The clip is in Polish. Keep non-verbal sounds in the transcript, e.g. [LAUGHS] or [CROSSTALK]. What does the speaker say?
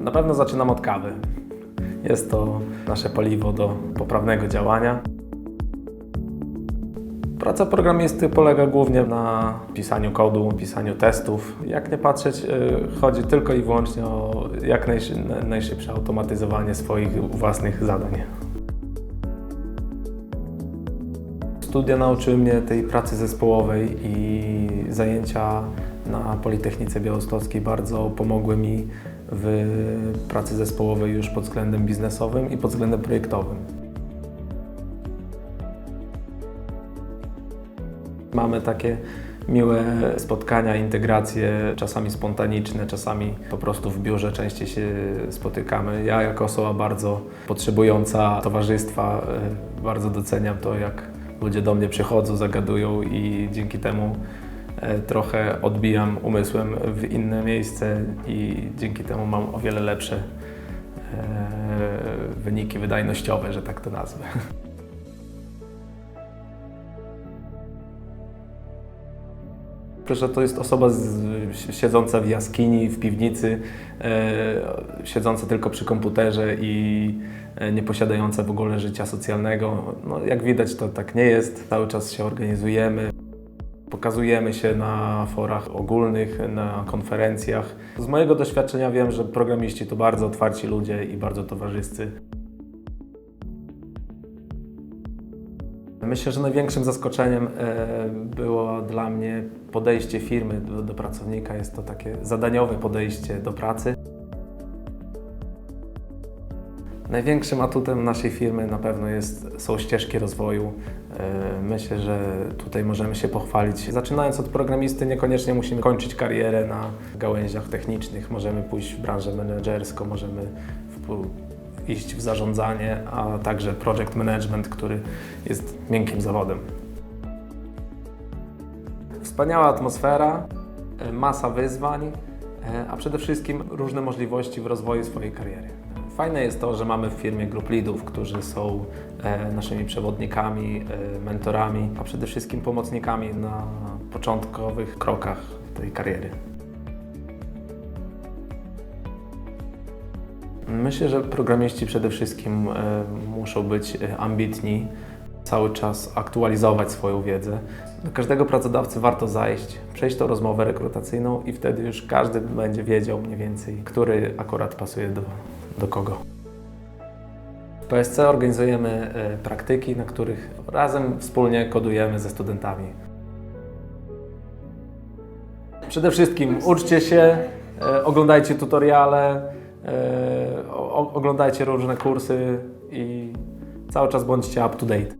Na pewno zaczynam od kawy. Jest to nasze paliwo do poprawnego działania. Praca programisty polega głównie na pisaniu kodu, pisaniu testów. Jak nie patrzeć, y, chodzi tylko i wyłącznie o jak najszy- najszybsze automatyzowanie swoich własnych zadań. Studia nauczyły mnie tej pracy zespołowej i zajęcia na Politechnice Białostockiej bardzo pomogły mi w pracy zespołowej już pod względem biznesowym i pod względem projektowym. Mamy takie miłe spotkania, integracje, czasami spontaniczne, czasami po prostu w biurze częściej się spotykamy. Ja jako osoba bardzo potrzebująca towarzystwa e, bardzo doceniam to, jak ludzie do mnie przychodzą, zagadują i dzięki temu trochę odbijam umysłem w inne miejsce i dzięki temu mam o wiele lepsze e, wyniki wydajnościowe, że tak to nazwę. [LAUGHS] że to jest osoba z, siedząca w jaskini, w piwnicy, e, siedząca tylko przy komputerze i e, nie posiadająca w ogóle życia socjalnego. No, jak widać, to tak nie jest. Cały czas się organizujemy. Pokazujemy się na forach ogólnych, na konferencjach. Z mojego doświadczenia wiem, że programiści to bardzo otwarci ludzie i bardzo towarzyscy. Myślę, że największym zaskoczeniem e, było dla mnie podejście firmy do, do pracownika. Jest to takie zadaniowe podejście do pracy. Największym atutem naszej firmy na pewno jest, są ścieżki rozwoju. E, Myślę, że tutaj możemy się pochwalić. Zaczynając od programisty, niekoniecznie musimy kończyć karierę na gałęziach technicznych. Możemy pójść w branżę menedżerską, możemy iść w zarządzanie, a także project management, który jest miękkim zawodem. Wspaniała atmosfera, e, masa wyzwań, a przede wszystkim różne możliwości w rozwoju swojej kariery. Fajne jest to, że mamy w firmie grup leadów, którzy są e, naszymi przewodnikami, e, mentorami, a przede wszystkim pomocnikami na początkowych krokach tej kariery. Myślę, że programiści przede wszystkim e, muszą być e, ambitni, cały czas aktualizować swoją wiedzę. Do każdego pracodawcy warto zajść, przejść tą rozmowę rekrutacyjną i wtedy już każdy będzie wiedział mniej więcej, który akurat pasuje do, do kogo. W PSC organizujemy e, praktyki, na których razem wspólnie kodujemy ze studentami. Przede wszystkim uczcie się, e, oglądajcie tutoriale, e, oglądajcie różne kursy i cały czas bądźcie up to date.